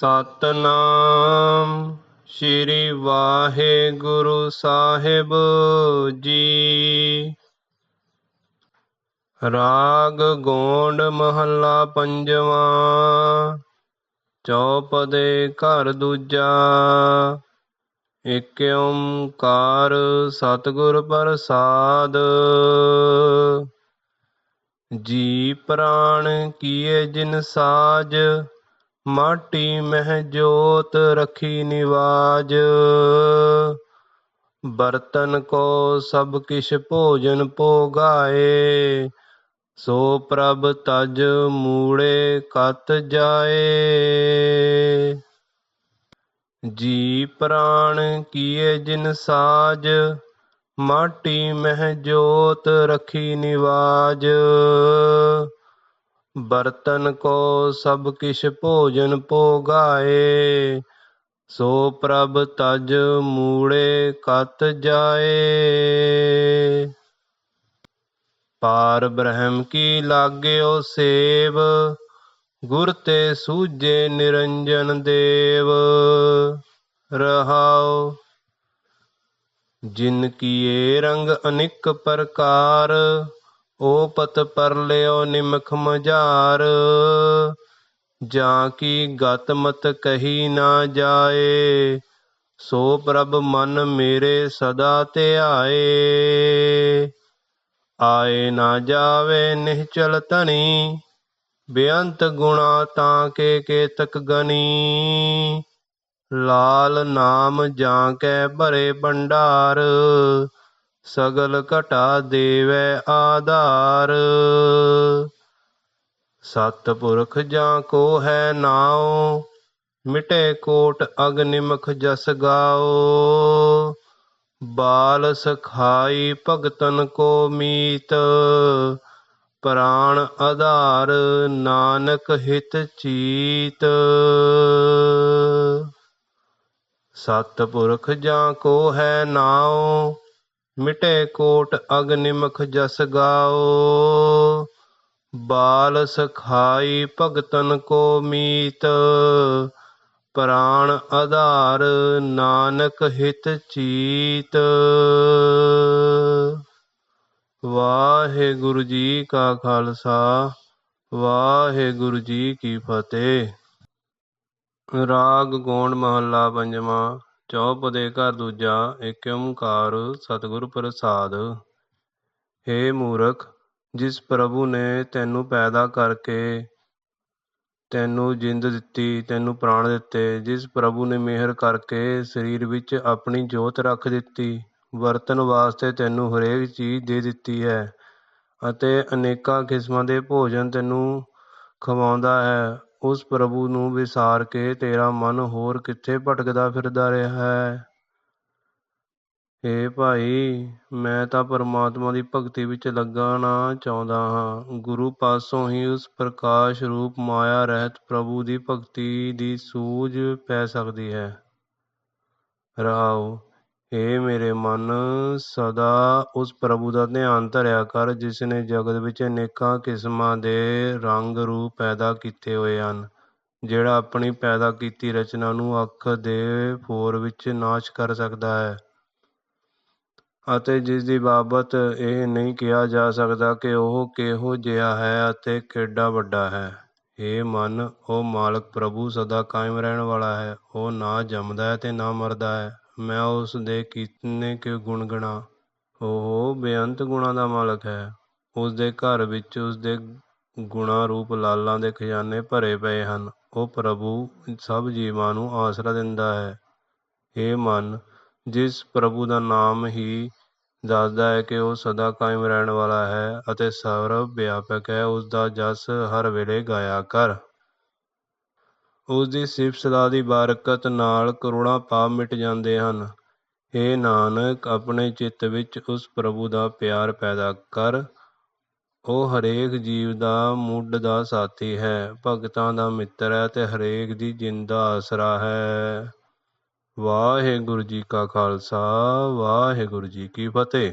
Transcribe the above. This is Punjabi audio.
ਸਤਨਾਮ ਸ੍ਰੀ ਵਾਹਿਗੁਰੂ ਸਾਹਿਬ ਜੀ। ਰਾਗ ਗੋਂਡ ਮਹੱਲਾ ਪੰਜਵਾਂ ਚੌਪਦੇ ਘਰ ਦੂਜਾ, ਇਕ ਓੰਕਾਰ ਸਤਿਗੁਰ ਪ੍ਰਸਾਦ। ਜੀ ਪ੍ਰਾਣ ਕੀਏ ਜਿਨ ਸਾਜ ਮਾਟੀ ਮਹਿ ਜੋਤ ਰਖੀ ਨਿਵਾਜ। ਬਰਤਨ ਕੋ ਸਭ ਕਿਛ ਭੋਜਨ ਭੋਗਾਏ। ਸੋ ਪ੍ਰਭ ਤਜ ਮੂੜੇ ਕਤ ਜਾਏ। ਜੀ ਪ੍ਰਾਣ ਕੀਏ ਜਿਨ ਸਾਜ, ਮਾਟੀ ਮਹਿ ਜੋਤ ਰਖੀ ਨਿਵਾਜ। ਬਰਤਨ ਕੋ ਸਭ ਕਿਛ ਭੋਜਨ ਭੋਗਾਏ, ਸੋ ਪ੍ਰਭ ਤਜ ਮੂੜੇ ਕਤ ਜਾਏ। ਪਾਰ ਬ੍ਰਹਮ ਕੀ ਲਾਗਿਓ ਸੇਵ, ਗੁਰ ਤੇ ਸੂਝੇ ਨਿਰੰਜਨ ਦੇਵ। ਰਹਾਉ, ਜਿਨ ਕੀਏ ਰੰਗ ਅਨਿਕ ਪ੍ਰਕਾਰ ਓਪਤ ਪਰਲਿਓ ਨਿਮਖ ਮਝਾਰ, ਜਾਂ ਕੀ ਗਤ ਮਤ ਕਹੀ ਨਾ ਜਾਏ, ਸੋ ਪ੍ਰਭ ਮਨ ਮੇਰੇ ਸਦਾ ਧਿਆਏ। ਆਏ ਨਾ ਜਾਵੇ ਨਿਹਚਲ ਧਨੀ ਬੇਅੰਤ ਗੁਣਾ ਤਾਂ ਕੇ ਕੇਤਕ ਗਨੀ ਲਾਲ ਨਾਮ ਜਾਂ ਕੈ ਭਰੇ ਭੰਡਾਰ ਸਗਲ ਘਟਾ ਦੇਵੈ ਆਧਾਰ। ਸਤ ਪੁਰਖ ਜਾਂ ਕੋ ਹੈ ਨਾਉ, ਮਿਟੇ ਕੋਟ ਅਗਨਿਮਖ ਜਸ ਗਾਓ ਬਾਲ ਸਖਾਈ ਭਗਤਨ ਕੋ ਮੀਤ, ਪ੍ਰਾਣ ਆਧਾਰ ਨਾਨਕ ਹਿਤ ਚੀਤ। ਸਤ ਪੁਰਖ ਜਾਂ ਕੋ ਹੈ ਨਾਉ ਮਿਟੇ ਕੋਟ ਅਗਨਿਮਖ ਜਸ ਗਾਓ। ਬਾਲ ਸਖਾਈ ਭਗਤਨ ਕੋ ਮੀਤ। ਪ੍ਰਾਣ ਆਧਾਰ ਨਾਨਕ ਹਿਤ ਚੀਤ। ਵਾਹਿਗੁਰੂ ਜੀ ਕਾ ਖਾਲਸਾ, ਵਾਹਿਗੁਰੂ ਜੀ ਕੀ ਫਤਿਹ। ਰਾਗ ਗੋਂਡ ਮਹੱਲਾ ਪੰਜਵਾਂ। ਚੌਪਦੇ ਘਰ ਦੂਜਾ ਏਕ ਓੰਕਾਰ ਸਤਿਗੁਰ ਪ੍ਰਸਾਦ। ਹੇ ਮੂਰਖ, ਜਿਸ ਪ੍ਰਭੂ ਨੇ ਤੈਨੂੰ ਪੈਦਾ ਕਰਕੇ ਤੈਨੂੰ ਜਿੰਦ ਦਿੱਤੀ, ਤੈਨੂੰ ਪ੍ਰਾਣ ਦਿੱਤੇ, ਜਿਸ ਪ੍ਰਭੂ ਨੇ ਮਿਹਰ ਕਰਕੇ ਸਰੀਰ ਵਿੱਚ ਆਪਣੀ ਜੋਤ ਰੱਖ ਦਿੱਤੀ, ਵਰਤਨ ਵਾਸਤੇ ਤੈਨੂੰ ਹਰੇਕ ਚੀਜ਼ ਦੇ ਦਿੱਤੀ ਹੈ ਅਤੇ ਅਨੇਕਾਂ ਕਿਸਮਾਂ ਦੇ ਭੋਜਨ ਤੈਨੂੰ ਖਵਾਉਂਦਾ ਹੈ। ਉਸ ਪ੍ਰਭੂ ਨੂੰ ਵਿਸਾਰ ਕੇ ਤੇਰਾ ਮਨ ਹੋਰ ਕਿੱਥੇ ਭਟਕਦਾ ਫਿਰਦਾ ਰਿਹਾ ਹੈ? ਏ ਭਾਈ, ਮੈਂ ਤਾਂ ਪਰਮਾਤਮਾ ਦੀ ਭਗਤੀ ਵਿੱਚ ਲੱਗਣਾ ਚਾਹੁੰਦਾ ਹਾਂ। ਗੁਰੂ ਪਾਸੋਂ ਹੀ ਉਸ ਪ੍ਰਕਾਸ਼ ਰੂਪ ਮਾਇਆ ਰਹਿਤ ਪ੍ਰਭੂ ਦੀ ਭਗਤੀ ਦੀ ਸੂਝ ਪੈ ਸਕਦੀ ਹੈ। ਰਹਾਉ ਏ ਮੇਰੇ ਮਨ, ਸਦਾ ਉਸ ਪ੍ਰਭੂ ਦਾ ਧਿਆਨ ਧਰਿਆ ਕਰ, ਜਿਸ ਨੇ ਜਗਤ ਵਿੱਚ ਅਨੇਕਾਂ ਕਿਸਮਾਂ ਦੇ ਰੰਗ ਰੂਪ ਪੈਦਾ ਕੀਤੇ ਹੋਏ ਹਨ, ਜਿਹੜਾ ਆਪਣੀ ਪੈਦਾ ਕੀਤੀ ਰਚਨਾ ਨੂੰ ਅੱਖ ਦੇ ਫੋਰ ਵਿੱਚ ਨਾਸ਼ ਕਰ ਸਕਦਾ ਹੈ। ਅਤੇ ਜਿਸ ਦੀ ਬਾਬਤ ਇਹ ਨਹੀਂ ਕਿਹਾ ਜਾ ਸਕਦਾ ਕਿ ਉਹ ਕਿਹੋ ਜਿਹਾ ਹੈ ਅਤੇ ਕਿੱਡਾ ਵੱਡਾ ਹੈ। ਇਹ ਮਨ, ਉਹ ਮਾਲਕ ਪ੍ਰਭੂ ਸਦਾ ਕਾਇਮ ਰਹਿਣ ਵਾਲਾ ਹੈ, ਉਹ ਨਾ ਜੰਮਦਾ ਹੈ ਤੇ ਨਾ ਮਰਦਾ ਹੈ। ਮੈਂ ਉਸ ਦੇ ਕਿਤਨੇ ਕਿ ਗੁਣ ਗਣਾ। ਉਹ ਬੇਅੰਤ ਗੁਣਾਂ ਦਾ ਮਾਲਕ ਹੈ। ਉਸ ਦੇ ਘਰ ਵਿੱਚ ਉਸ ਦੇ ਗੁਣਾ ਰੂਪ ਲਾਲਾਂ ਦੇ ਖਜ਼ਾਨੇ ਭਰੇ ਪਏ ਹਨ। ਉਹ ਪ੍ਰਭੂ ਸਭ ਜੀਵਾਂ ਨੂੰ ਆਸਰਾ ਦਿੰਦਾ ਹੈ। ਇਹ ਮਨ, ਜਿਸ ਪ੍ਰਭੂ ਦਾ ਨਾਮ ਹੀ ਦੱਸਦਾ ਹੈ ਕਿ ਉਹ ਸਦਾ ਕਾਇਮ ਰਹਿਣ ਵਾਲਾ ਹੈ ਅਤੇ ਸਰਵ ਵਿਆਪਕ ਹੈ ਉਸ ਦਾ ਜਸ ਹਰ ਵੇਲੇ ਗਾਇਆ ਕਰ। ਉਸ ਦੀ ਸਿਫਤ ਸਦਾ ਦੀ ਬਰਕਤ ਨਾਲ ਕਰੋੜਾਂ ਪਾਪ ਮਿਟ ਜਾਂਦੇ ਹਨ। ਏ ਨਾਨਕ, ਆਪਣੇ ਚਿੱਤ ਵਿੱਚ ਉਸ ਪ੍ਰਭੂ ਦਾ ਪਿਆਰ ਪੈਦਾ ਕਰ। ਉਹ ਹਰੇਕ ਜੀਵ ਦਾ ਮੁੱਢ ਦਾ ਸਾਥੀ ਹੈ, ਭਗਤਾਂ ਦਾ ਮਿੱਤਰ ਹੈ ਤੇ ਹਰੇਕ ਦੀ ਜਿੰਦਾ ਆਸਰਾ ਹੈ। ਵਾਹਿਗੁਰੂ ਜੀ ਕਾ ਖਾਲਸਾ, ਵਾਹਿਗੁਰੂ ਜੀ ਕੀ ਫਤਿਹ।